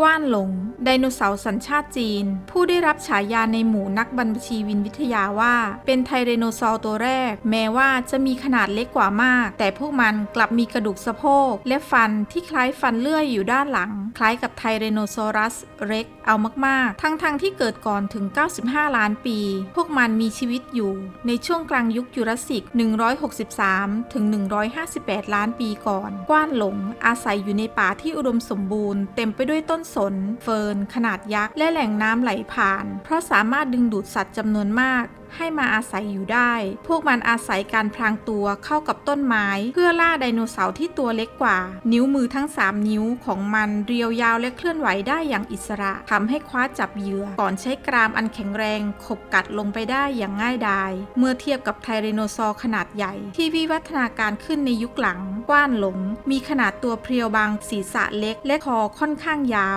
กว้านหลง ไดโนเสาร์สัญชาติจีน ผู้ได้รับฉายาในหมู่นักบัญชีวินวิทยาว่า เป็นไทเรโนซอร์ตัวแรก แม้ว่าจะมีขนาดเล็กกว่ามาก แต่พวกมันกลับมีกระดูกสะโพก และฟันที่คล้ายฟันเลื่อยอยู่ด้านหลัง คล้ายกับไทเรโนซอรัสเร็กเอามาก ๆ ทั้งๆทที่เกิดก่อนถึง 95 ล้านปี พวกมันมีชีวิตอยู่ ในช่วงกลางยุคยูราสสิก 163 ถึง 158 ล้านปีก่อน กว้านหลงอาศัยอยู่ในป่าที่อุดมสมบูรณ์เต็มไปด้วยต้นสน เฟิร์น ขนาดยักษ์ และแหล่งน้ำไหลผ่าน เพราะสามารถดึงดูดสัตว์จำนวนมากให้มาอาศัยอยู่ได้ พวกมันอาศัยการพรางตัวเข้ากับต้นไม้ เพื่อล่าไดโนเสาร์ที่ตัวเล็กกว่า นิ้วมือทั้ง 3 นิ้วของมันเรียวยาวและเคลื่อนไหวได้อย่างอิสระทำให้คว้าจับเหยื่อ ก่อนใช้กรามอันแข็งแรงขบกัดลงไปได้อย่างง่ายดาย เมื่อเทียบกับไทเรโนซอร์ขนาดใหญ่ ที่วิวัฒนาการขึ้นในยุคหลัง กว้านหลง มีขนาดตัวเพรียวบางศีรษะเล็ก และคอค่อนข้างยาว